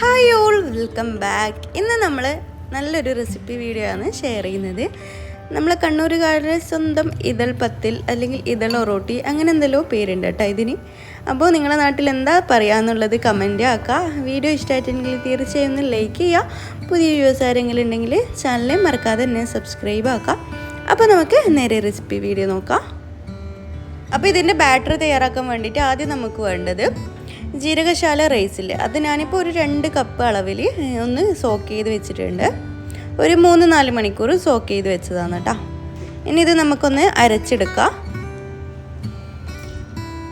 Hi all welcome back ഇന്ന് നമ്മൾ നല്ലൊരു റെസിപ്പി വീഡിയോ ആണ് ഷെയർ ചെയ്യുന്നത്. നമ്മൾ കണ്ണൂരുകാരുടെ സ്വന്തം ഇതൾ പത്തിൽ അല്ലെങ്കിൽ ഇതൾ ഒറോട്ടി അങ്ങനെ എന്തെല്ലോ പേരുണ്ട് കേട്ടോ ഇതിന്. അപ്പോൾ നിങ്ങളുടെ നാട്ടിൽ എന്താ പറയാന്നുള്ളത് കമന്റ് ആക്കുക വീഡിയോ ഇഷ്ടമായിട്ടുണ്ടെങ്കിൽ തീർച്ചയായും ഒന്ന് ലൈക്ക് ചെയ്യുക പുതിയ വ്യൂസ് ആരെങ്കിലും ഉണ്ടെങ്കിൽ ചാനൽ മറക്കാതെ തന്നെ സബ്സ്ക്രൈബ് ആക്കുക അപ്പോൾ നമുക്ക് നേരെ റെസിപ്പി വീഡിയോ നോക്കാം. അപ്പോൾ ഇതിന്റെ ബാറ്ററി തയ്യാറാക്കാൻ വേണ്ടിയിട്ട് ആദ്യം നമുക്ക് വേണ്ടത് ജീരകശാല റൈസിൽ അത് ഞാനിപ്പോൾ ഒരു രണ്ട് കപ്പ് അളവിൽ ഒന്ന് സോക്ക് ചെയ്ത് വെച്ചിട്ടുണ്ട്. ഒരു മൂന്ന് നാല് മണിക്കൂർ സോക്ക് ചെയ്ത് വെച്ചതാണ് കേട്ടോ ഇനി ഇത് നമുക്കൊന്ന് അരച്ചെടുക്കാം.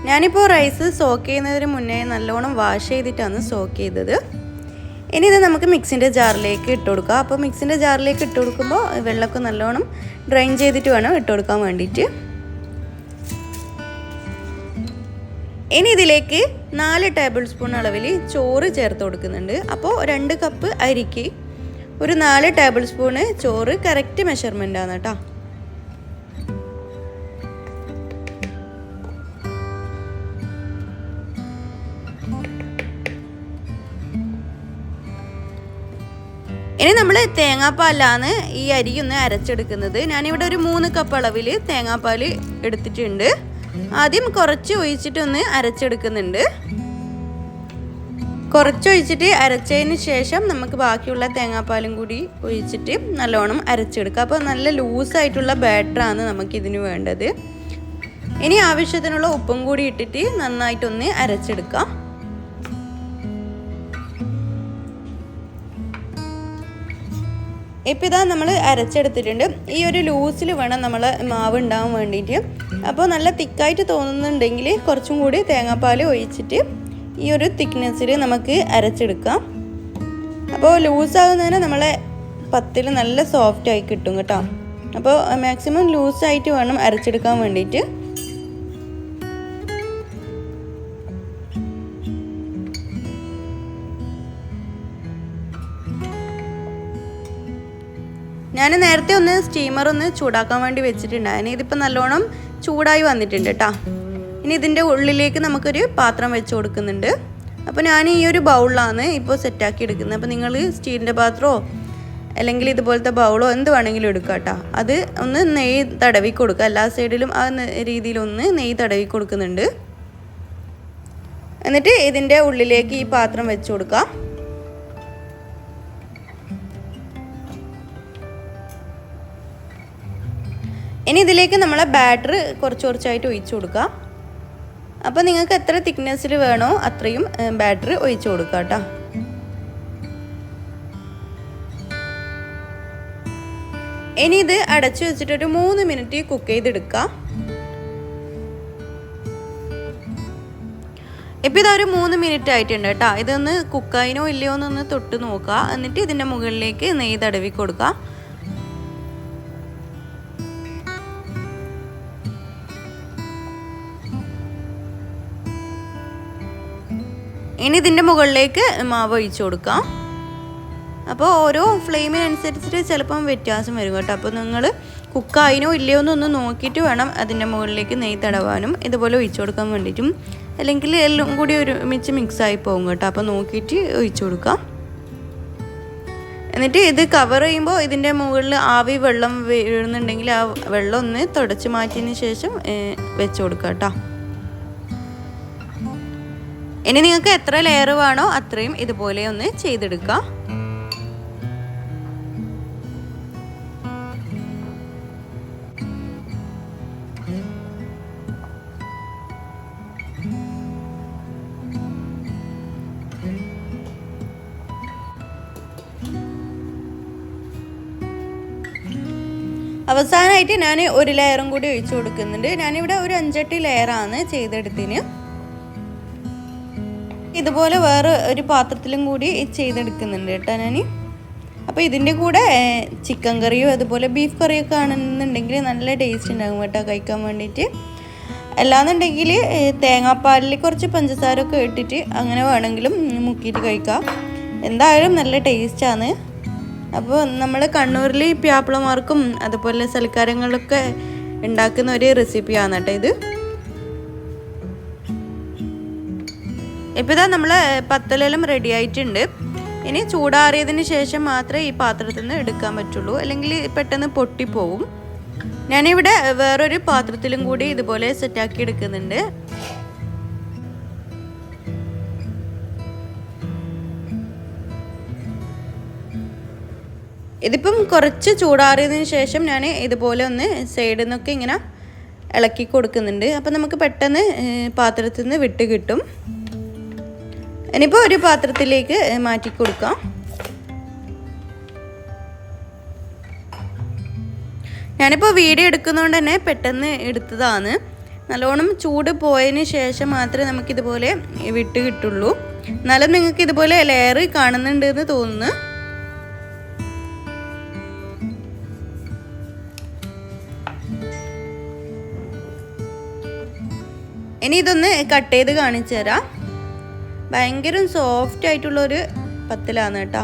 ഞാനിപ്പോൾ റൈസ് സോക്ക് ചെയ്യുന്നതിന് മുന്നേ നല്ലോണം വാഷ് ചെയ്തിട്ടാണ് സോക്ക് ചെയ്തത്. ഇനി ഇത് നമുക്ക് മിക്സിന്റെ ജാറിലേക്ക് ഇട്ട് കൊടുക്കാം. അപ്പോൾ മിക്സിന്റെ ജാറിലേക്ക് ഇട്ട് കൊടുക്കുമ്പോൾ വെള്ളമൊക്കെ നല്ലോണം ഡ്രൈൻ ചെയ്തിട്ട് വേണം ഇട്ട് കൊടുക്കാൻ വേണ്ടിയിട്ട്. ഇനി ഇതിലേക്ക് നാല് ടേബിൾ സ്പൂൺ അളവിൽ ചോറ് ചേർത്ത് കൊടുക്കുന്നുണ്ട്. അപ്പോൾ രണ്ട് കപ്പ് അരിക്ക് ഒരു നാല് ടേബിൾ സ്പൂണ് ചോറ് കറക്റ്റ് മെഷർമെന്റ് ആണ് കേട്ടോ ഇനി നമ്മൾ തേങ്ങാപ്പാലാണ് ഈ അരി ഒന്ന് അരച്ചെടുക്കുന്നത്. ഞാനിവിടെ ഒരു മൂന്ന് കപ്പ് അളവിൽ തേങ്ങാപ്പാൽ എടുത്തിട്ടുണ്ട്. ആദ്യം കുറച്ച് ഒഴിച്ചിട്ടൊന്ന് അരച്ചെടുക്കുന്നുണ്ട്. കുറച്ചൊഴിച്ചിട്ട് അരച്ചതിന് ശേഷം നമുക്ക് ബാക്കിയുള്ള തേങ്ങാപ്പാലും കൂടി ഒഴിച്ചിട്ട് നല്ലോണം അരച്ചെടുക്കുക അപ്പോൾ നല്ല ലൂസായിട്ടുള്ള ബാറ്ററാണ് നമുക്കിതിന് വേണ്ടത്. ഇനി ആവശ്യത്തിനുള്ള ഉപ്പും കൂടി ഇട്ടിട്ട് നന്നായിട്ടൊന്ന് അരച്ചെടുക്കാം. ഇപ്പം ഇതാ നമ്മൾ അരച്ചെടുത്തിട്ടുണ്ട്. ഈ ഒരു ലൂസിൽ വേണം നമ്മൾ മാവ് ഉണ്ടാകാൻ വേണ്ടിയിട്ട് അപ്പോൾ നല്ല തിക്കായിട്ട് തോന്നുന്നുണ്ടെങ്കിൽ കുറച്ചും കൂടി തേങ്ങാപ്പാൽ ഒഴിച്ചിട്ട് ഈ ഒരു തിക്നെസ്സിൽ നമുക്ക് അരച്ചെടുക്കാം. അപ്പോൾ ലൂസാകുന്നതിന് നമ്മളെ പത്തിൽ നല്ല സോഫ്റ്റ് ആയി കിട്ടും കേട്ടോ. അപ്പോൾ മാക്സിമം ലൂസായിട്ട് വേണം അരച്ചെടുക്കാൻ വേണ്ടിയിട്ട് ഞാൻ നേരത്തെ ഒന്ന് സ്റ്റീമർ ഒന്ന് ചൂടാക്കാൻ വേണ്ടി വെച്ചിട്ടുണ്ടായിരുന്നു ഇതിപ്പോൾ നല്ലോണം ചൂടായി വന്നിട്ടുണ്ട് കേട്ടോ ഇനി ഇതിന്റെ ഉള്ളിലേക്ക് നമുക്കൊരു പാത്രം വെച്ച് കൊടുക്കുന്നുണ്ട്. അപ്പോൾ ഞാൻ ഈ ഒരു ബൗളിലാണ് ഇപ്പോൾ സെറ്റാക്കി എടുക്കുന്നത്. അപ്പോൾ നിങ്ങൾ സ്റ്റീലിന്റെ പാത്രമോ അല്ലെങ്കിൽ ഇതുപോലത്തെ ബൗളോ എന്ത് വേണമെങ്കിലും എടുക്കുക കേട്ടോ അത് ഒന്ന് നെയ്യ് തടവി കൊടുക്കുക. എല്ലാ സൈഡിലും ആ രീതിയിലൊന്ന് നെയ്യ് തടവി കൊടുക്കുന്നുണ്ട്. എന്നിട്ട് ഇതിന്റെ ഉള്ളിലേക്ക് ഈ പാത്രം വെച്ച് കൊടുക്കാം. ഇനി ഇതിലേക്ക് നമ്മൾ ബാറ്റർ കുറച്ച് കുറച്ചായിട്ട് ഒഴിച്ചു കൊടുക്കാം. അപ്പോൾ നിങ്ങൾക്ക് എത്ര തിക്നെസ്സിൽ വേണോ അത്രയും ബാറ്റർ ഒഴിച്ചു കൊടുക്കുക കേട്ടോ. ഇനി ഇത് അടച്ചു വെച്ചിട്ട് ഒരു മൂന്ന് മിനിറ്റ് കുക്ക് ചെയ്തെടുക്കാം. ഇപ്പം ഇതൊരു മൂന്ന് മിനിറ്റ് ആയിട്ടുണ്ട് കേട്ടോ. ഇതൊന്ന് കുക്കായിനോ ഇല്ലയോ എന്നൊന്ന് തൊട്ട് നോക്കുക എന്നിട്ട് ഇതിന്റെ മുകളിലേക്ക് നെയ്യ് തടവി കൊടുക്കുക ഇനി ഇതിന്റെ മുകളിലേക്ക് മാവ് ഒഴിച്ചു കൊടുക്കാം. അപ്പോൾ ഓരോ ഫ്ലെയിമിനനുസരിച്ചിട്ട് ചിലപ്പം വ്യത്യാസം വരും കേട്ടോ. അപ്പോൾ നിങ്ങൾ കുക്കായിനോ ഇല്ലയോ എന്നൊന്ന് നോക്കിയിട്ട് വേണം അതിന്റെ മുകളിലേക്ക് നെയ് തടവാനും. ഇതുപോലെ ഒഴിച്ചു കൊടുക്കാൻ വേണ്ടിയിട്ടും. അല്ലെങ്കിൽ എല്ലാം കൂടി ഒരുമിച്ച് മിക്സ് ആയി പോകും കേട്ടോ. അപ്പോൾ നോക്കിയിട്ട് ഒഴിച്ചു കൊടുക്കാം. എന്നിട്ട് ഇത് കവർ ചെയ്യുമ്പോൾ ഇതിന്റെ മുകളിൽ ആവി വെള്ളം വീഴുന്നുണ്ടെങ്കിൽ ആ വെള്ളം ഒന്ന് തുടച്ച് മാറ്റിയതിന് ശേഷം വെച്ച് കൊടുക്കാം കേട്ടോ. ഇനി നിങ്ങൾക്ക് എത്ര ലെയർ വേണോ അത്രയും ഇതുപോലെ ഒന്ന് ചെയ്തെടുക്കുക അവസാനമായിട്ട് ഞാൻ ഒരു ലെയറും കൂടി ഒഴിച്ചു കൊടുക്കുന്നുണ്ട്. ഞാനിവിടെ ഒരു അഞ്ചെട്ട് ലെയറാണ് ചെയ്തെടുത്തിന് ഇതുപോലെ വേറെ ഒരു പാത്രത്തിലും കൂടി ചെയ്തെടുക്കുന്നുണ്ട് കേട്ടോ ഞാൻ അപ്പോൾ ഇതിന്റെ കൂടെ ചിക്കൻ കറിയോ അതുപോലെ ബീഫ് കറിയൊക്കെ ആണെന്നുണ്ടെങ്കിൽ നല്ല ടേസ്റ്റ് ഉണ്ടാകും കേട്ടോ കഴിക്കാൻ വേണ്ടിയിട്ട്. അല്ലാന്നുണ്ടെങ്കിൽ തേങ്ങാപ്പാലിൽ കുറച്ച് പഞ്ചസാരമൊക്കെ ഇട്ടിട്ട് അങ്ങനെ വേണമെങ്കിലും മുക്കിയിട്ട് കഴിക്കാം. എന്തായാലും നല്ല ടേസ്റ്റാണ് അപ്പോൾ നമ്മൾ കണ്ണൂരിൽ പ്യാപ്പിളമാർക്കും അതുപോലെ സൽക്കാരങ്ങളൊക്കെ ഉണ്ടാക്കുന്ന ഒരു റെസിപ്പിയാണ് കേട്ടോ ഇത്. ഇപ്പോൾ ഇതാ നമ്മൾ പത്തലെല്ലാം റെഡി ആയിട്ടുണ്ട്. ഇനി ചൂടാറിയതിന് ശേഷം മാത്രമേ ഈ പാത്രത്തിൽ നിന്ന് എടുക്കാൻ പറ്റുള്ളൂ. അല്ലെങ്കിൽ പെട്ടെന്ന് പൊട്ടിപ്പോവും. ഞാനിവിടെ വേറൊരു പാത്രത്തിലും കൂടി ഇതുപോലെ സെറ്റാക്കി എടുക്കുന്നുണ്ട്. ഇതിപ്പം കുറച്ച് ചൂടാറിയതിന് ശേഷം ഞാൻ ഇതുപോലെ ഒന്ന് സൈഡിൽ നിന്നൊക്കെ ഇങ്ങനെ ഇളക്കി കൊടുക്കുന്നുണ്ട്. അപ്പം നമുക്ക് പെട്ടെന്ന് പാത്രത്തിൽ നിന്ന് വിട്ട് കിട്ടും. ഇനിയിപ്പോൾ ഒരു പാത്രത്തിലേക്ക് മാറ്റി കൊടുക്കാം. ഞാനിപ്പോൾ വീഡിയോ എടുക്കുന്നതുകൊണ്ട് തന്നെ പെട്ടെന്ന് എടുത്തതാണ്. നല്ലോണം ചൂട് പോയതിന് ശേഷം മാത്രമേ നമുക്കിതുപോലെ വിട്ട് കിട്ടുള്ളൂ. എന്നാലും നിങ്ങൾക്ക് ഇതുപോലെ ലെയർ കാണുന്നുണ്ട് എന്ന് തോന്നുന്നു. ഇനി ഇതൊന്ന് കട്ട് ചെയ്ത് കാണിച്ചു തരാം. ഭയങ്കര സോഫ്റ്റ് ആയിട്ടുള്ളൊരു പത്തലാണ് കേട്ടോ.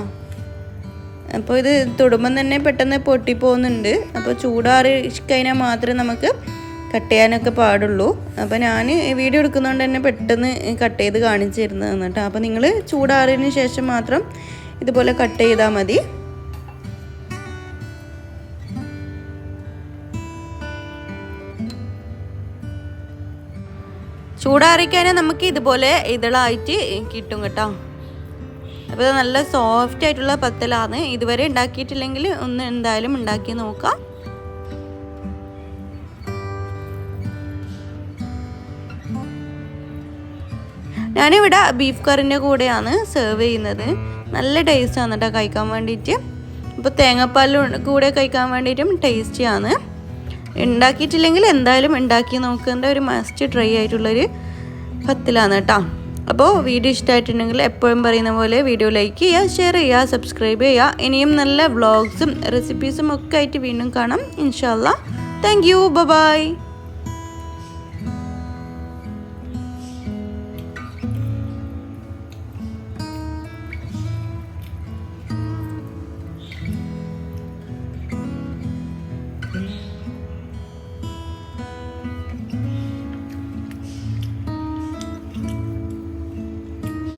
അപ്പോൾ ഇത് തൊടുമ്പം തന്നെ പെട്ടെന്ന് പൊട്ടിപ്പോകുന്നുണ്ട്. അപ്പോൾ ചൂടാറി കഴിഞ്ഞാൽ മാത്രമേ നമുക്ക് കട്ട് ചെയ്യാനൊക്കെ പാടുള്ളൂ. അപ്പോൾ ഞാൻ വീഡിയോ എടുക്കുന്നതുകൊണ്ട് തന്നെ പെട്ടെന്ന് കട്ട് ചെയ്ത് കാണിച്ചു തരുന്നതാണ് കേട്ടോ. അപ്പോൾ നിങ്ങൾ ചൂടാറിയതിന് ശേഷം മാത്രം ഇതുപോലെ കട്ട് ചെയ്താൽ മതി. ചൂടാറിക്കാനെ നമുക്ക് ഇതുപോലെ ഇതളായിട്ട് കിട്ടും കേട്ടോ. അപ്പോൾ നല്ല സോഫ്റ്റ് ആയിട്ടുള്ള പത്തലാണ്. ഇതുവരെ ഉണ്ടാക്കിയിട്ടില്ലെങ്കിൽ ഒന്ന് എന്തായാലും ഉണ്ടാക്കി നോക്കാം. ഞാനിവിടെ ബീഫ് കറിന്റെ കൂടെയാണ് സെർവ് ചെയ്യുന്നത്. നല്ല ടേസ്റ്റാണ് കേട്ടോ കഴിക്കാൻ വേണ്ടിയിട്ട്. ഇപ്പോൾ തേങ്ങാപ്പാലും കൂടെ കഴിക്കാൻ വേണ്ടിയിട്ടും ടേസ്റ്റിയാണ് ഉണ്ടാക്കിയിട്ടില്ലെങ്കിൽ എന്തായാലും ഉണ്ടാക്കി നോക്കേണ്ട ഒരു മസ്റ്റ് ട്രൈ ആയിട്ടുള്ളൊരു പത്തിലാണ് കേട്ടോ. അപ്പോൾ വീഡിയോ ഇഷ്ടമായിട്ടുണ്ടെങ്കിൽ എപ്പോഴും പറയുന്ന പോലെ വീഡിയോ ലൈക്ക് ചെയ്യുക ഷെയർ ചെയ്യുക സബ്സ്ക്രൈബ് ചെയ്യുക. ഇനിയും നല്ല വ്ളോഗ്സും റെസിപ്പീസും ഒക്കെ ആയിട്ട് വീണ്ടും കാണാം. ഇൻഷാല്ല താങ്ക് യു ബൈ